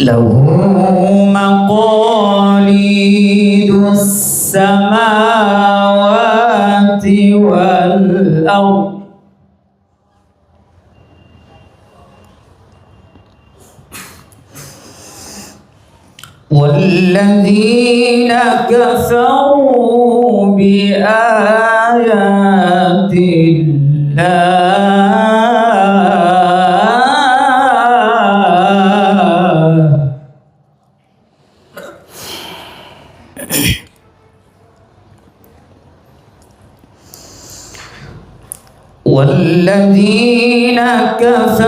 له مقاليد السماوات والأرض والذين كفروا بآيات الله والذين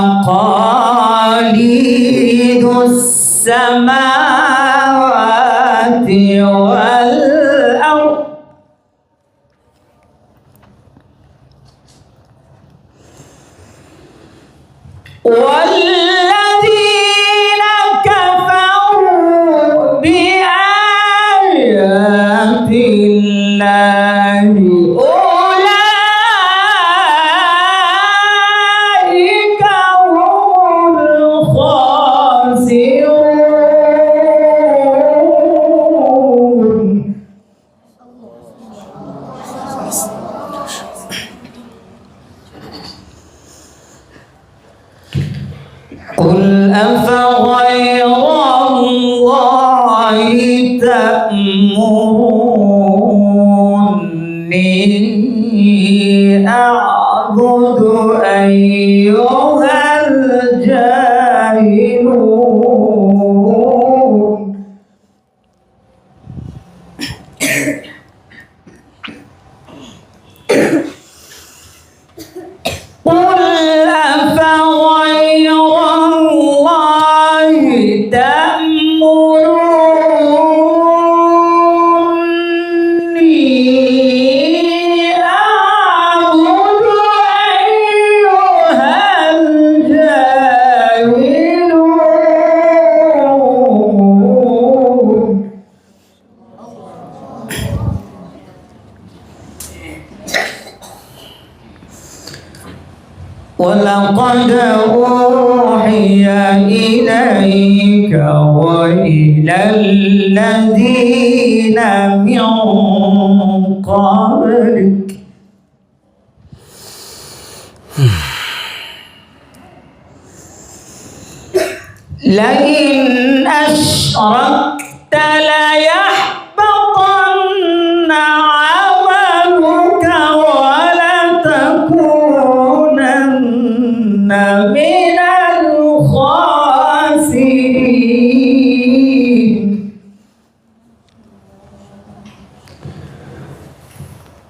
مقاليد السماوات والأرض. ولقد أوحي إليك وإلى الذين من قبلك. لئن أشركت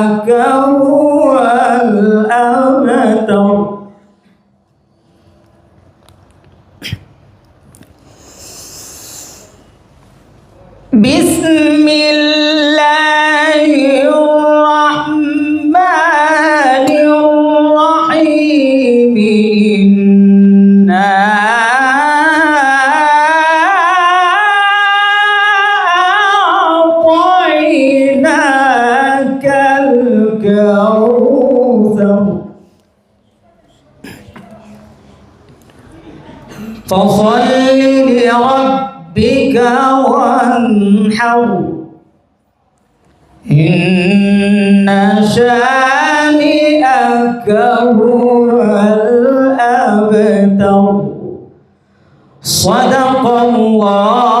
هو الأبتر بسم وانحر. إن شانئك هو الأبتر. صدق الله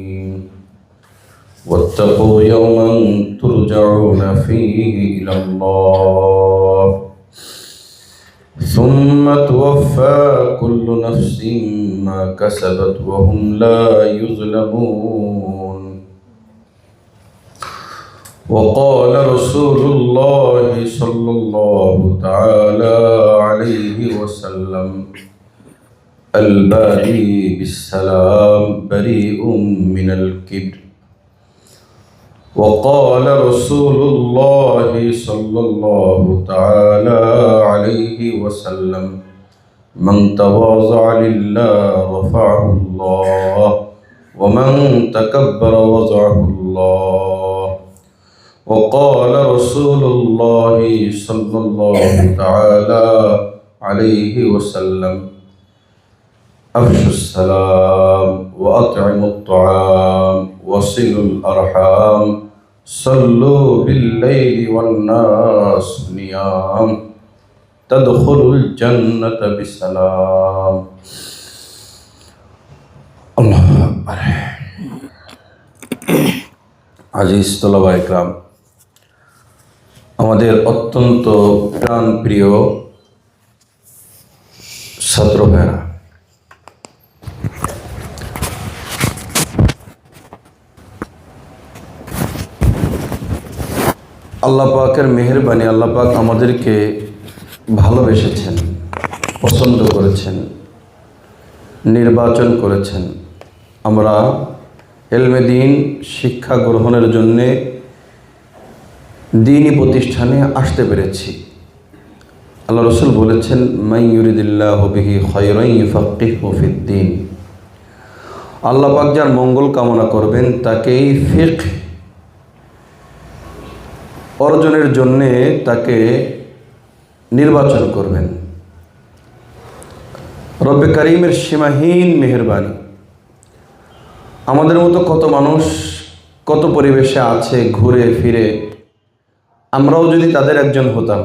واتقوا يوما ترجعون فيه إلى الله. ثم توفى كل نفس ما كسبت وهم لا يظلمون. وقال رسول الله صلى الله تعالى عليه وسلم البادي بالسلام بريء من الكبر. وقال رسول الله صلى الله تعالى عليه وسلم من تواضع لله رفعه الله ومن تكبر وضعه الله. وقال رسول الله صلى الله تعالى عليه وسلم أفشوا السلام وأطعموا الطعام. وصلوا الأرحام صلوا بالليل والناس نيام تدخلوا الجنة بسلام الله أكبر আজিজ তোলাবা একরাম আমাদের অত্যন্ত প্রাণপ্রিয় ছাত্র ভাইরা আল্লাহ পাকের মেহরবানি আল্লাহ পাক আমাদেরকে ভালোবেসেছেন, পছন্দ করেছেন, নির্বাচন করেছেন। আমরা এলমে দিন শিক্ষা গ্রহণের জন্যে দিনই প্রতিষ্ঠানে আসতে পেরেছি। আল্লাহ রসুল বলেছেন মাই ইউরিদুল্লাহ বিহি খয়রাই ফকিহ দিন। আল্লাহ পাক যার মঙ্গল কামনা করবেন, তাকেই ফিক অর্জনের জন্যে তাকে নির্বাচন করবেন। রব্বে করিমের সীমাহীন মেহরবানি। আমাদের মতো কত মানুষ, কত পরিবেশে আছে ঘুরে ফিরে, আমরাও যদি তাদের একজন হতাম।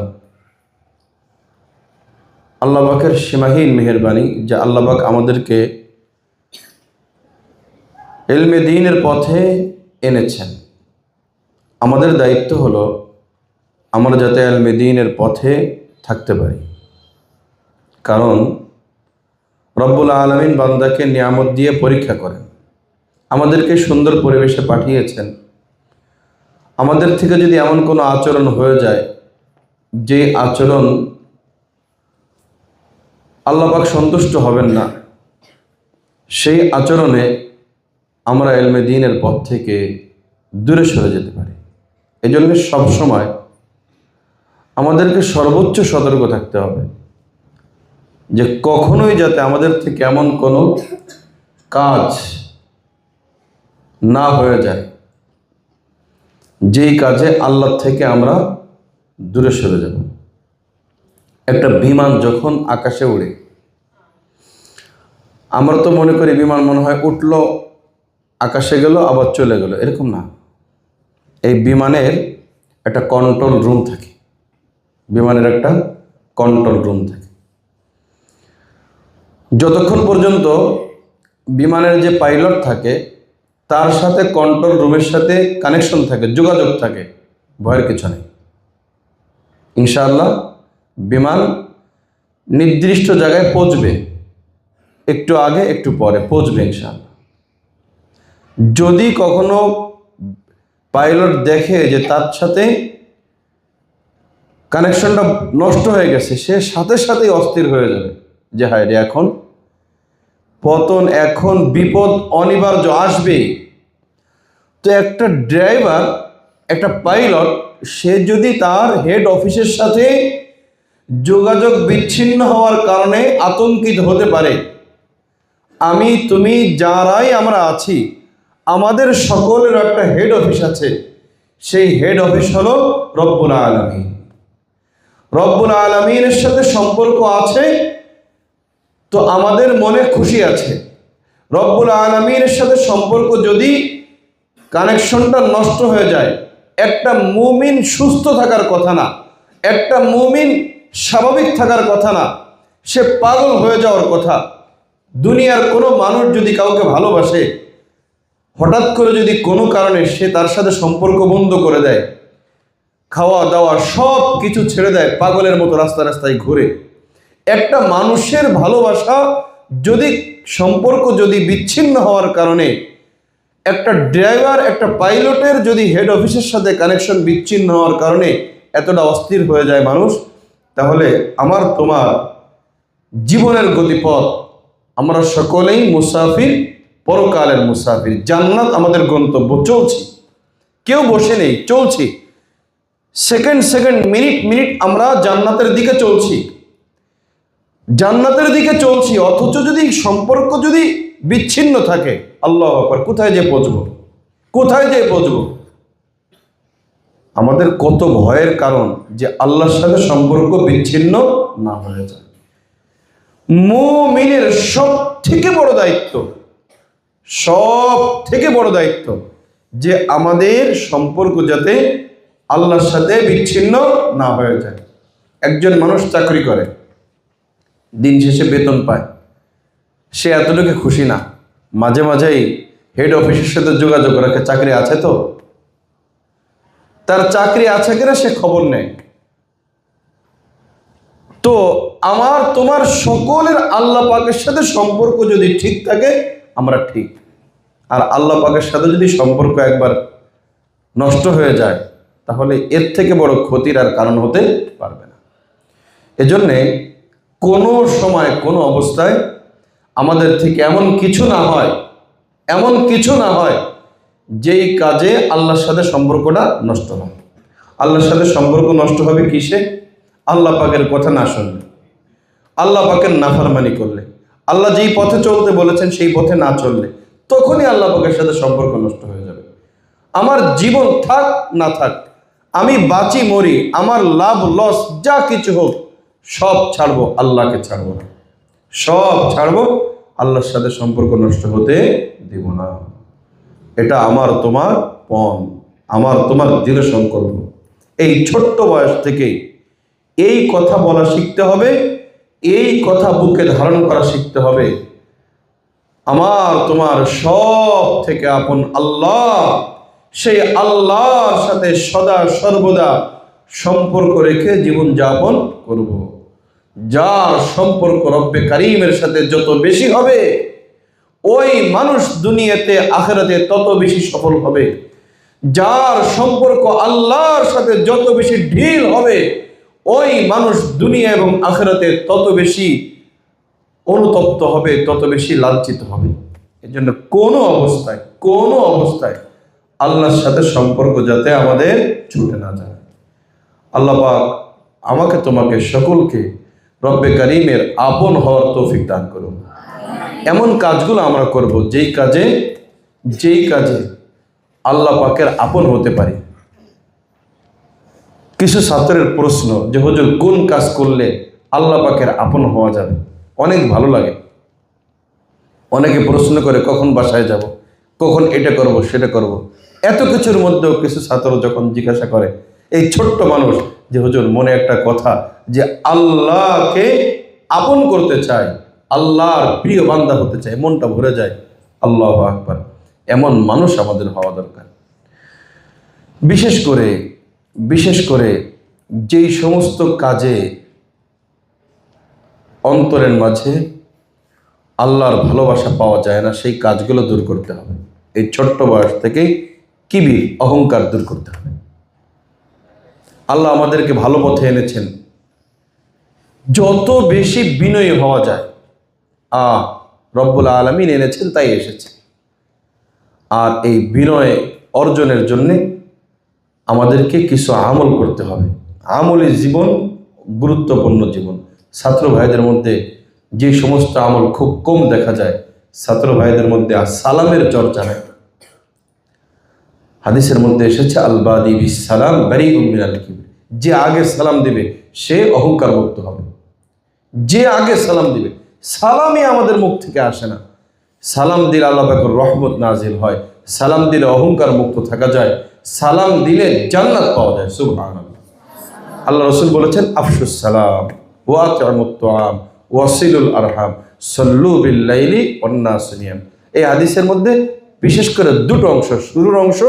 আল্লাহবাকের সীমাহীন মেহরবানি, যা আল্লাহবাক আমাদেরকে এলমে দিনের পথে এনেছেন। আমাদের দায়িত্ব হলো আমরা যাতে দিনের পথে থাকতে পারি। কারণ রব্বুল আলমিন বান্দাকে নিয়ামত দিয়ে পরীক্ষা করেন। আমাদেরকে সুন্দর পরিবেশে পাঠিয়েছেন। আমাদের থেকে যদি এমন কোনো আচরণ হয়ে যায়, যে আচরণ আল্লাপাক সন্তুষ্ট হবেন না, সেই আচরণে আমরা এলমে দিনের পথ থেকে দূরে সরে যেতে পারি। এই জন্য সবসময় আমাদেরকে সর্বোচ্চ সতর্ক থাকতে হবে যে কখনোই যাতে আমাদের থেকে এমন কোনো কাজ না হয়ে যায়, যেই কাজে আল্লাহ থেকে আমরা দূরে সরে যাব। একটা বিমান যখন আকাশে উড়ে, আমরা তো মনে করি বিমান মনে হয় উঠল, আকাশে গেল, আবার চলে গেল, এরকম না। এই বিমানের একটা কন্ট্রোল রুম থাকে। বিমানের একটা কন্ট্রোল রুম থাকে। যতক্ষণ পর্যন্ত বিমানের যে পাইলট থাকে, তার সাথে কন্ট্রোল রুমের সাথে কানেকশন থাকে, যোগাযোগ থাকে, ভয়ের কিছু নেই। ইনশাআল্লাহ বিমান নির্দিষ্ট জায়গায় পৌঁছবে, একটু আগে, একটু পরে পৌঁছবে ইনশাআল্লাহ। যদি কখনো পাইলট দেখে যে তার সাথে কানেকশনটা নষ্ট হয়ে গেছে, সে সাথে সাথেই অস্থির হয়ে যাবে। যে হায় রে, এখন? পতন, এখন বিপদ অনিবার্য, আসবে। তো একটা ড্রাইভার, একটা পাইলট, সে যদি তার হেড অফিসের সাথে যোগাযোগ বিচ্ছিন্ন হওয়ার কারণে আতঙ্কিত হতে পারে, আমি, তুমি, যারাই আমরা আছি, আমাদের সকলের একটা হেড অফিস আছে। সেই হেড অফিস হলো রব্বুল আলমী রব্বুল আলমিনের সাথে সম্পর্ক আছে, তো আমাদের মনে খুশি আছে। রব্বুল আলমিনের সাথে সম্পর্ক যদি কানেকশনটা নষ্ট হয়ে যায়, একটা মুমিন সুস্থ থাকার কথা না, একটা মুমিন স্বাভাবিক থাকার কথা না, সে পাগল হয়ে যাওয়ার কথা, দুনিয়ার কোনো মানুষ যদি কাউকে ভালোবাসে, হঠাৎ করে যদি কোনো কারণে সে তার সাথে সম্পর্ক বন্ধ করে দেয় খাওয়া দাওয়া সব কিছু ছেড়ে দেয় পাগলের মতো রাস্তা রাস্তায় ঘুরে। একটা মানুষের ভালোবাসা যদি সম্পর্ক যদি বিচ্ছিন্ন হওয়ার কারণে একটা ড্রাইভার, একটা পাইলটের যদি হেড অফিসের সাথে কানেকশন বিচ্ছিন্ন হওয়ার কারণে এতটা অস্থির হয়ে যায় মানুষ, তাহলে আমার তোমার জীবনের গতিপথ আমরা সকলেই মুসাফির, পরকালের মুসাফির। জান্নাত আমাদের গন্তব্য। চলছি। কেউ বসে নেই। চলছি। সেকেন্ড সেকেন্ড মিনিট মিনিট আমরা জান্নাতের দিকে চলছি। জান্নাতের দিকে চলছি, অথচ যদি সম্পর্ক যদি বিচ্ছিন্ন থাকে, আল্লাহ আকবার, কোথায় যে পৌঁছবো? কোথায় যে পৌঁছবো? আমাদের কত ভয়ের কারণ যে আল্লাহর সাথে সম্পর্ক বিচ্ছিন্ন না হয়ে যায়। মুমিনের সব থেকে বড় দায়িত্ব সব থেকে বড় দায়িত্ব যে আমাদের সম্পর্ক যাতে আল্লাহর সাথে বিচ্ছিন্ন না হয়ে যায়। একজন মানুষ চাকরি করে, দিন শেষে বেতন পায়। সে এতটুকু খুশি না। মাঝে মাঝেই হেড অফিসের সাথে যোগাযোগ রাখে, চাকরি আছে তো? তার চাকরি আছে কিনা সে খবর নেয় তো আমার, তোমার সকলের আল্লাহ পাকের সাথে সম্পর্ক যদি ঠিক থাকে, আমরা ঠিক। আর আল্লাহ পাকের সাথে যদি সম্পর্ক একবার নষ্ট হয়ে যায় তাহলে এর থেকে বড় ক্ষতির আর কারণ হতে পারবে না। এজন্যে কোনো সময়, কোনো অবস্থায় আমাদের থেকে এমন কিছু না হয়, এমন কিছু না হয় যেই কাজে আল্লাহর সাথে সম্পর্কটা নষ্ট হবে। আল্লাহর সাথে সম্পর্ক নষ্ট হবে কিসে? আল্লাহ পাকের কথা না শুনলে। আল্লাহ পাকের নাফারমানি করলে। আল্লাহ যেই পথে চলতে বলেছেন সেই পথে না চললে, তখনই আল্লাহ পাকের সাথে সম্পর্ক নষ্ট হয়ে যাবে। আমার জীবন থাক, না থাক আমি বাঁচি, মরি, আমার লাভ লস যা কিছু হোক, সব ছাড়বো, আল্লাহকে ছাড়বো না। সব ছাড়বো, আল্লাহর সাথে সম্পর্ক নষ্ট হতে দিব না। এটা আমার, তোমার পণ, আমার, তোমার দৃঢ় সংকল্প। এই ছোট্ট বয়স থেকেই এই কথা বলা শিখতে হবে, এই কথা বুকে ধারণ করা শিখতে হবে। আমার, তোমার সব থেকে আপন আল্লাহ। সেই আল্লাহর সাথে সদা সর্বদা সম্পর্ক রেখে জীবন যাপন করব। যার সম্পর্ক রব্বে কারিমের সাথে যত বেশি হবে, ওই মানুষ দুনিয়াতে, আখেরাতে তত বেশি সফল হবে যার সম্পর্ক আল্লাহর সাথে যত বেশি ঢিল হবে, ওই মানুষ দুনিয়া এবং আখেরাতে তত বেশি অনুতপ্ত হবে, তত বেশি লাঞ্ছিত হবে এর জন্য কোনো অবস্থায় কোনো অবস্থায় আল্লাহর সাথে সম্পর্ক যাতে আমাদের ছুটে না যায়। আল্লাহ পাক আমাকে তোমাকে সকলকে রব্বে করিমের আপন হওয়ার তৌফিক দান করুন। এমন কাজগুলো আমরা করব যেই কাজে যেই কাজে আল্লাহ পাকের আপন হতে পারি। কিছু ছাত্রের প্রশ্ন যে, হুজুর, কোন কাজ করলে আল্লাহ পাকের আপন হওয়া যাবে? অনেক ভালো লাগে। অনেকে প্রশ্ন করে, কখন বাসায় যাব? কখন এটা করব, সেটা করব? এত কিছুর মধ্যেও কিছু ছাত্র যখন জিজ্ঞাসা করে, এই ছোট্ট মানুষ যে হুজুর, মনে একটা কথা যে আল্লাহকে আপন করতে চায়, আল্লাহর প্রিয় বান্দা হতে চায়, মনটা ভরে যায়, আল্লাহ আকবার। এমন মানুষ আমাদের হওয়া দরকার। বিশেষ করে বিশেষ করে যেই সমস্ত কাজে অন্তরের মাঝে আল্লাহর ভালোবাসা পাওয়া যায় না, সেই কাজগুলো দূর করতে হবে। এই ছোট্ট বয়স থেকেই কিবির অহংকার দূর করতে হবে। আল্লাহ আমাদেরকে ভালো পথে এনেছেন। যত বেশি বিনয়ী হওয়া যায়, আ, রব্বুল আলমিন এনেছেন, তাই এসেছে। আর এই বিনয় অর্জনের জন্যে আমাদেরকে কিছু আমল করতে হবে। আমলের জীবন গুরুত্বপূর্ণ জীবন। ছাত্র ভাইদের মধ্যে যে সমস্ত আমল খুব কম দেখা যায়, ছাত্র ভাইদের মধ্যে আর সালামের চর্চা নেই। হাদিসের মধ্যে এসেছে, আলবাদি সালাম ব্যারি উম্মিনাল কিবির। যে আগে সালাম দিবে, সে অহংকার মুক্ত হবে। যে আগে সালাম দিবে, সালামই আমাদের মুখ থেকে আসে না। সালাম দিলে আল্লাহ পাকের রহমত নাজিল হয়। সালাম দিলে অহংকার মুক্ত থাকা যায়। সালাম দিলে জান্নাত পাওয়া যায়, সুবহানাল্লাহ। আল্লাহ রসুল বলেছেন, আফসুস সালাম ওয়াতাম ওয়াসিলুল আরহাম, সল্লু বিল্লাইলি এই হাদিসের মধ্যে বিশেষ করে দুটো অংশ, শুরুর অংশ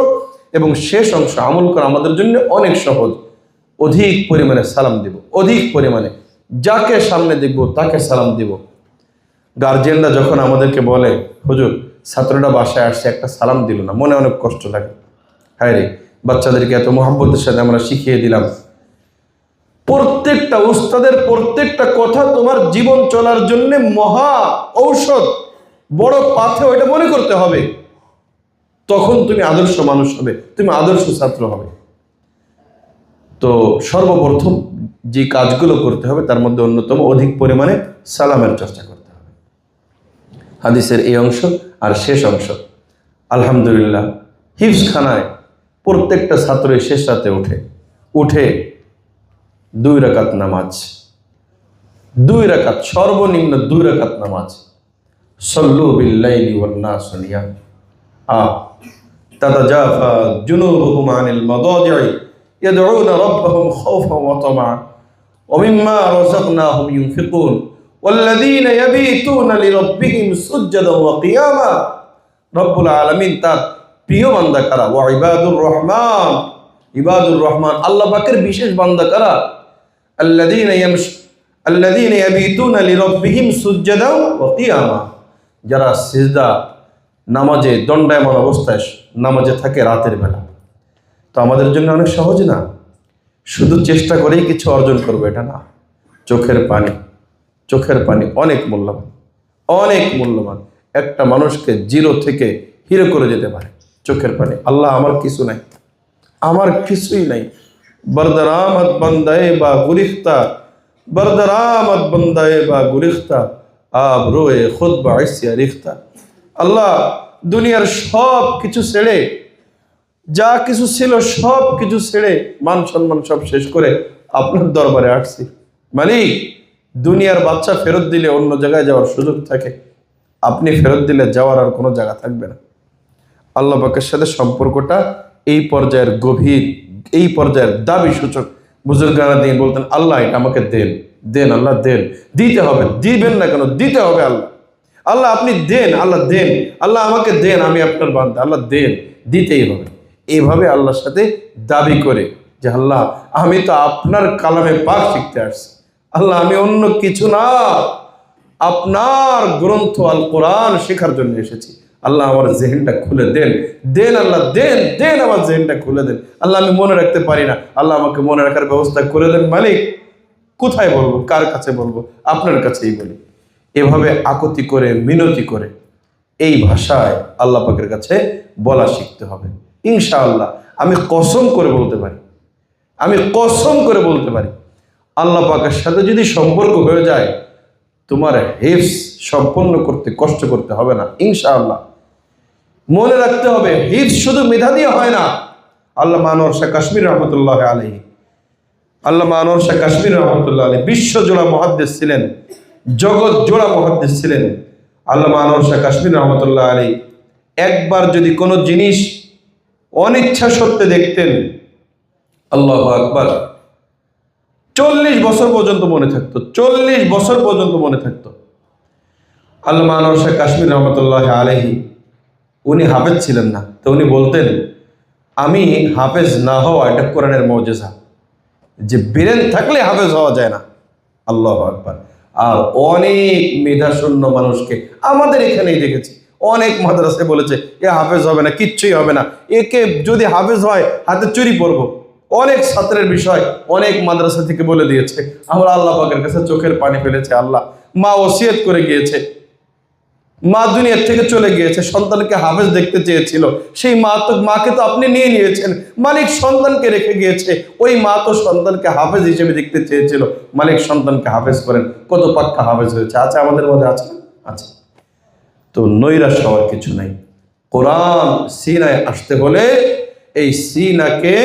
এবং শেষ অংশ আমল করা আমাদের জন্য অনেক সহজ। অধিক পরিমাণে সালাম দিব, অধিক পরিমাণে। যাকে সামনে দেখব তাকে সালাম দিব। গার্জিয়ানরা যখন আমাদেরকে বলে, হুজুর ছাত্রটা বাসায় আসছে, একটা সালাম দিল না, মনে অনেক কষ্ট লাগে। হ্যাঁ রে, বাচ্চাদেরকে এত মহাব্বতের সাথে আমরা শিখিয়ে দিলাম। প্রত্যেকটা উস্তাদের প্রত্যেকটা কথা তোমার জীবন চলার জন্য মহা ঔষধ। বড় পাথে ওইটা মনে করতে হবে। তখন তুমি আদর্শ মানুষ হবে, তুমি আদর্শ ছাত্র হবে। তো সর্বপ্রথম যে কাজগুলো করতে হবে, তার মধ্যে অন্যতম অধিক পরিমাণে সালামের চর্চা করতে হবে। হাদিসের এই অংশ আর শেষ অংশ। আলহামদুলিল্লাহ হিফস খানায় প্রত্যেকটা ছাত্রই শেষ রাতে উঠে। উঠে দুই রাকাত নামাজ, দুই রাকাত, সর্বনিম্ন দুই রাকাত নামাজ। সল্লু নিয়াম আ তাতাজাফা জুনুবুহুম আনিল মাদাজি'i يدعون ربهم خوفا وطمعا ومما رزقناهم ينفقون والذين يبيتون لربهم سجدا وقياما رب العالمين তার প্রিয় বান্দা কারা ওয়া ইবাদুর রহমান ইবাদুর রহমান আল্লাহ পাকের বিশেষ বান্দা কারা আল্লাযীনা ইয়ামশ আল্লাযীনা ইয়াবিতুনা লিরাব্বিহিম সুজদাও ওয়া কিয়ামা যারা সিজদা নামাজে দণ্ডায়মান অবস্থায় নামাজে থাকে রাতের বেলা। তো আমাদের জন্য অনেক সহজ না? শুধু চেষ্টা করেই কিছু অর্জন করব, এটা না। চোখের পানি। চোখের পানি অনেক মূল্যবান। অনেক মূল্যবান। একটা মানুষকে জিরো থেকে হিরো করে যেতে পারে। চোখের পানি। আল্লাহ আমার কিছু নাই। আমার কিছুই নাই। বরদরামত বন্দায়ে বা গুরিখতা। বরদরামত বন্দায়ে বা গুরিখতা। আব রোয়ে খুদ বা রিখতা। আল্লাহ দুনিয়ার সব কিছু ছেড়ে, যা কিছু ছিল সব কিছু ছেড়ে মান সম্মান সব শেষ করে আপনার দরবারে আসছি। মালিক, দুনিয়ার বাচ্চা ফেরত দিলে অন্য জায়গায় যাওয়ার সুযোগ থাকে। আপনি ফেরত দিলে যাওয়ার আর কোনো জায়গা থাকবে না। আল্লাহ পাকের সাথে সম্পর্কটা এই পর্যায়ের গভীর, এই পর্যায়ের দাবি সূচক। বুজুর্গানা দিন বলতেন, আল্লাহ, এটা আমাকে দেন। দেন, আল্লাহ, দেন। দিতে হবে, দিবেন না কেন? দিতে হবে আল্লাহ। আল্লাহ আপনি দেন, আল্লাহ দেন। আল্লাহ আমাকে দেন, আমি আপনার বান্ধা আল্লাহ দেন, দিতেই হবে। এইভাবে আল্লাহর সাথে দাবি করে যে, আল্লাহ, আমি তো আপনার কালামে পাক শিখতে আসছি। আল্লাহ, আমি অন্য কিছু না। আপনার গ্রন্থ আল কোরআন শেখার জন্য এসেছি। আল্লাহ আমার জেহেনটা খুলে দেন। দেন, আল্লাহ দেন দেন আমার জেহেনটা খুলে দেন। আল্লাহ, আমি মনে রাখতে পারি না। আল্লাহ আমাকে মনে রাখার ব্যবস্থা করে দেন মালিক। কোথায় বলব? কার কাছে বলব? আপনার কাছেই বলি। এভাবে আকতি করে, মিনতি করে, এই ভাষায় আল্লাহ পাকের কাছে বলা শিখতে হবে। ইনশাআল্লাহ, আমি কসম করে বলতে পারি। আমি কসম করে বলতে পারি, আল্লাহ পাকের সাথে যদি সম্পর্ক হয়ে যায়, তোমার হেফস সম্পন্ন করতে কষ্ট করতে হবে না, ইনশাআল্লাহ। মনে রাখতে হবে, হিফস শুধু মেধা দিয়ে হয় না। আল্লাহ মানোয়ার শাহ কাশ্মীর রহমতুল্লাহ আলহী আল্লাহ মানর শাহ কাশ্মীর রহমতুল্লাহ আলী বিশ্বজোড়া মহাদ্দেশ ছিলেন। জগৎ জোড়া মহাদ্দেশ ছিলেন আল্লাহ শাহ কাশ্মীর রহমতুল্লাহ আলী একবার যদি কোনো জিনিস অনিচ্ছা সত্ত্বে দেখতেন, আল্লাহ আকবার। চল্লিশ বছর পর্যন্ত মনে থাকতো, চল্লিশ বছর পর্যন্ত মনে থাকতো। আল্লাহ শেখ কাশ্মীর রহমতুল্লাহ আলহি উনি হাফেজ ছিলেন না। তো উনি বলতেন, আমি হাফেজ না হওয়া এটা কোরআনের মজেজা। যে ব্রেন থাকলে হাফেজ হওয়া যায় না। আল্লাহ আকবার। আর অনেক মেধাশূন্য মানুষকে আমাদের এখানেই দেখেছি। অনেক মাদ্রাসায় বলেছে, এ হাফেজ হবে না, কিচ্ছুই হবে না। একে যদি হাফেজ হয়, হাতে চুরি পড়ব। অনেক ছাত্রের বিষয় অনেক মাদ্রাসা থেকে বলে দিয়েছে। আমরা আল্লাহ পাকের কাছে চোখের পানি ফেলেছে, আল্লাহ। মা ওসিয়ত করে গিয়েছে। মা দুনিয়ার থেকে চলে গিয়েছে, সন্তানকে হাফেজ দেখতে চেয়েছিল। সেই মা তো, মাকে তো আপনি নিয়ে নিয়েছেন। মালিক সন্তানকে রেখে গিয়েছে, ওই মা তো সন্তানকে হাফেজ হিসেবে দেখতে চেয়েছিল। মালিক সন্তানকে হাফেজ করেন। কত পাক্কা হাফেজ হয়েছে। আছে আমাদের মধ্যে, আছে আছে। তো নৈরাশ হওয়ার কিছু নাই। কোরআন সিনায় আসতে হলে এই সিনাকে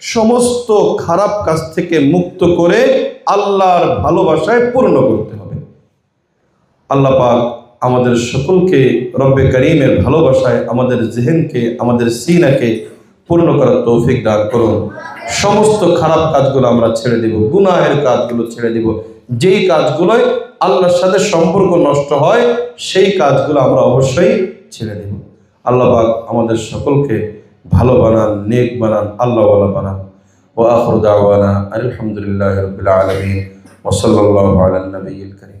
সমস্ত খারাপ কাজ থেকে মুক্ত করে আল্লাহর ভালোবাসায় পূর্ণ করতে হবে। আল্লাহ পাক আমাদের সকলকে রব্বে করিমের ভালোবাসায়, আমাদের জেহেনকে, আমাদের সিনাকে পূর্ণ করার তৌফিক দান করুন। সমস্ত খারাপ কাজগুলো আমরা ছেড়ে দিব, গুনাহের কাজগুলো ছেড়ে দিব। যেই কাজগুলোয় আল্লাহর সাথে সম্পর্ক নষ্ট হয়, সেই কাজগুলো আমরা অবশ্যই ছেড়ে দিব। আল্লাহ পাক আমাদের সকলকে ভালো বানান, নেক বানান, আল্লাহওয়ালা বানান। ও আখর দাওয়ানা আলহামদুলিল্লাহ রবিল আলমিন। ওসল্লাহ আলা নবীল করিম।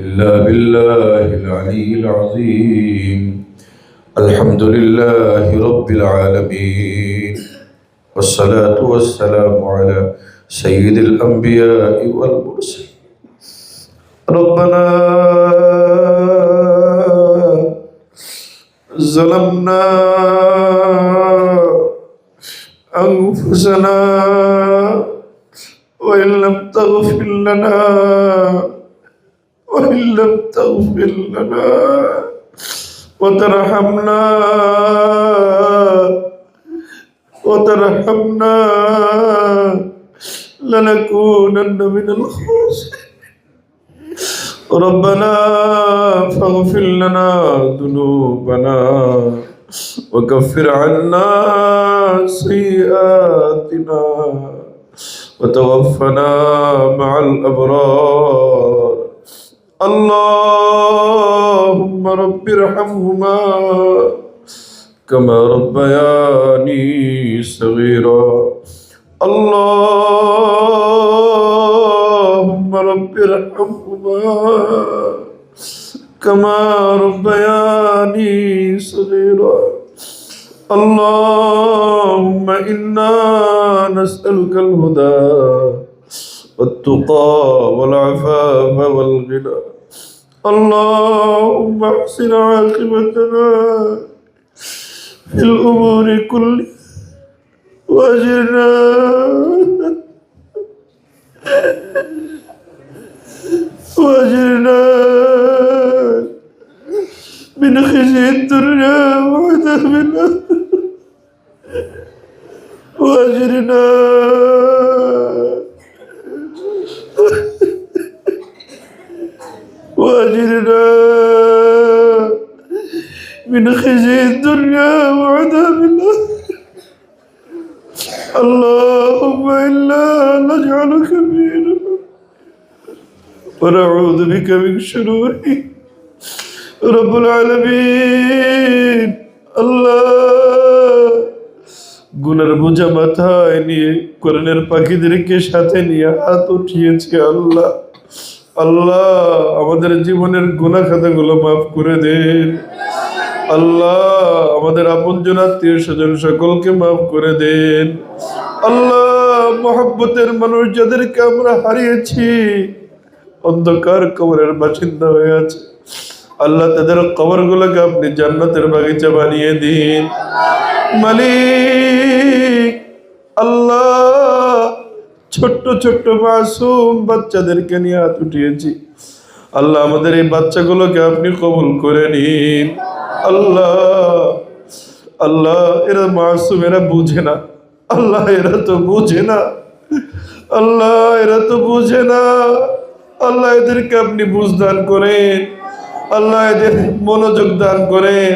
إلا بالله العلي العظيم. الحمد لله رب العالمين. والصلاة والسلام على سيد الأنبياء والمرسلين. ربنا ظلمنا أنفسنا وإن لم تغفر لنا وإن لم تغفر لنا وترحمنا وترحمنا لنكونن من الخاسرين. ربنا فاغفر لنا ذنوبنا وكفر عنا سيئاتنا وتوفنا مع الأبرار. اللهم رب ارحمهما كما ربياني صغيرا. اللهم رب ارحمهما كما ربياني صغيرا. اللهم إنا نسألك الهدى والتقى والعفاف والغنى. اللهم احسن عاقبتنا في الأمور كلها وأجرنا وأجرنا من خزي الدنيا وعذاب الآخرة وأجرنا وأجرنا من خزي الدنيا وعذاب الآخرة اللهم إنا نجعلك بيننا ونعوذ بك من شرورهم رب العالمين আল্লাহ গুনার বোঝা মাথায় নিয়ে কোরআনের পাখিদেরকে সাথে নিয়ে হাত উঠিয়েছে আল্লাহ আল্লাহ, আমাদের জীবনের গুনাহ খাতাগুলো মাফ করে দেন আল্লাহ, আমাদের আপনজন আত্মীয় স্বজন সকলকে মাফ করে দেন আল্লাহ, মহব্বতের মানুষ যাদেরকে আমরা হারিয়েছি, অন্ধকার কবরের বাসিন্দা হয়ে আছে। আল্লাহ, তাদের কবরগুলোকে আপনি জান্নাতের বাগিচা বানিয়ে দিন। মালিক, আল্লাহ ছোট্ট ছোট্ট মাসুম বাচ্চাদেরকে নিয়ে হাত উঠিয়েছি। আল্লাহ, আমাদের এই বাচ্চাগুলোকে আপনি কবুল করে নিন। আল্লাহ আল্লাহ, এরা মাসুম, এরা বুঝে না। আল্লাহ, এরা তো বুঝে না। আল্লাহ, এরা তো বুঝে না। আল্লাহ, এদেরকে আপনি বুঝদান করেন। আল্লাহ, এদের মনোযোগ দান করেন।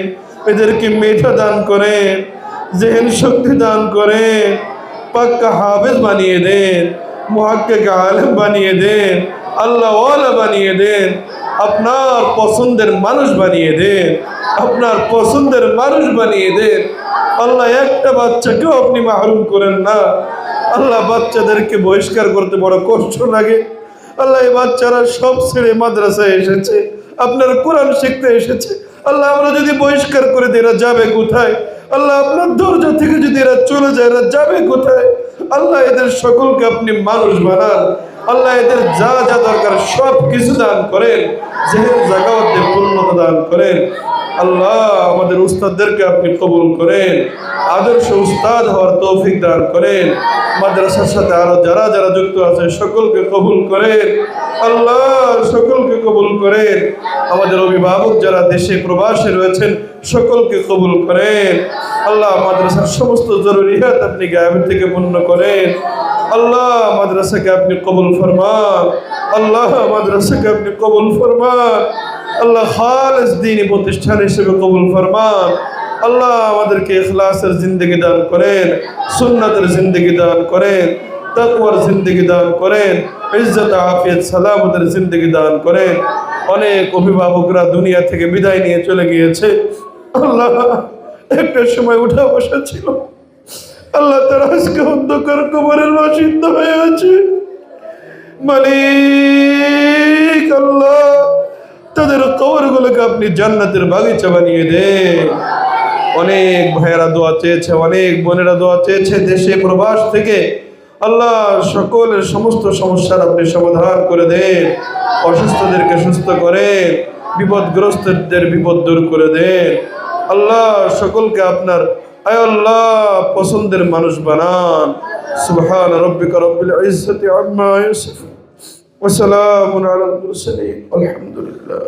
এদেরকে মেধা দান করেন। জেহেন শক্তি দান করেন। পাক্কা হাফেজ বানিয়ে দেন, মুহাক্কিক আলেম বানিয়ে দেন আল্লাহওয়ালা বানিয়ে দেন, আপনার পছন্দের মানুষ বানিয়ে দেন, আপনার পছন্দের মানুষ বানিয়ে দেন। আল্লাহ একটা বাচ্চাকেও আপনি মাহরুম করেন না। আল্লাহ বাচ্চাদেরকে বহিষ্কার করতে বড় কষ্ট লাগে। আল্লাহ এই বাচ্চারা সব ছেড়ে মাদ্রাসায় এসেছে, আপনার কোরআন শিখতে এসেছে। আল্লাহ আমরা যদি বহিষ্কার করে দিই, এরা যাবে কোথায়? আল্লাহ আপনার দরজা থেকে যদি এরা চলে যায়, এরা যাবে কোথায়? আল্লাহ এদের সকলকে আপনি মানুষ বানান। আল্লাহ এদের যা যা দরকার সব কিছু দান করেন। যেহেতু জাগাতে পূর্ণতা দান করেন। আল্লাহ আমাদের উস্তাদদেরকে আপনি কবুল করেন। আদর্শ উস্তাদ হওয়ার তৌফিক দান করেন। মাদ্রাসার সাথে আরও যারা যারা যুক্ত আছে, সকলকে কবুল করেন। আল্লাহ সকলকে কবুল করেন। আমাদের অভিভাবক যারা দেশে প্রবাসে রয়েছেন সকলকে কবুল করেন। আল্লাহ মাদ্রাসার সমস্ত জরুরিয়াত আপনি গায়েব থেকে পূর্ণ করেন। আল্লাহ মাদ্রাসাকে আপনি কবুল ফরমান। আল্লাহ মাদ্রাসাকে আপনি কবুল ফরমান। আল্লাহ খালেস দিনী প্রতিষ্ঠান হিসেবে কবুল ফরমান। আল্লাহ আমাদেরকে ইখলাসের জিন্দগি দান করেন, সুন্নাতের জিন্দগি দান করেন, তাকওয়ার জিন্দগি দান করেন, ইজ্জত, আফিয়ত, সালামতের জিন্দগি দান করেন। অনেক অভিভাবকরা দুনিয়া থেকে বিদায় নিয়ে চলে গিয়েছে। আল্লাহ, একটা সময় উঠা বসা ছিল। আল্লাহ তারা আজকে অন্ধকার কবরের বাসিন্দা হয়ে আছে। মালিক আল্লাহ, তাদের কবরগুলোকে আপনি জান্নাতের বাগিচা বানিয়ে দেন। অনেক ভাইয়েরা দোয়া চেয়েছে, অনেক বোনেরা দোয়া চেয়েছে দেশে প্রবাস থেকে। আল্লাহ সকলের সমস্ত সমস্যার আপনি সমাধান করে দেন। অসুস্থদেরকে সুস্থ করেন, বিপদগ্রস্তদের বিপদ দূর করে দেন। আল্লাহ সকলকে আপনার, আয় আল্লাহ, পছন্দের মানুষ বানান। সুবহান রব্বিকা রব্বিল ইজ্জতি আম্মা ইয়াসিফুন। ওয়া সালামুন আলাল মুরসালিন। আলহামদুলিল্লাহ।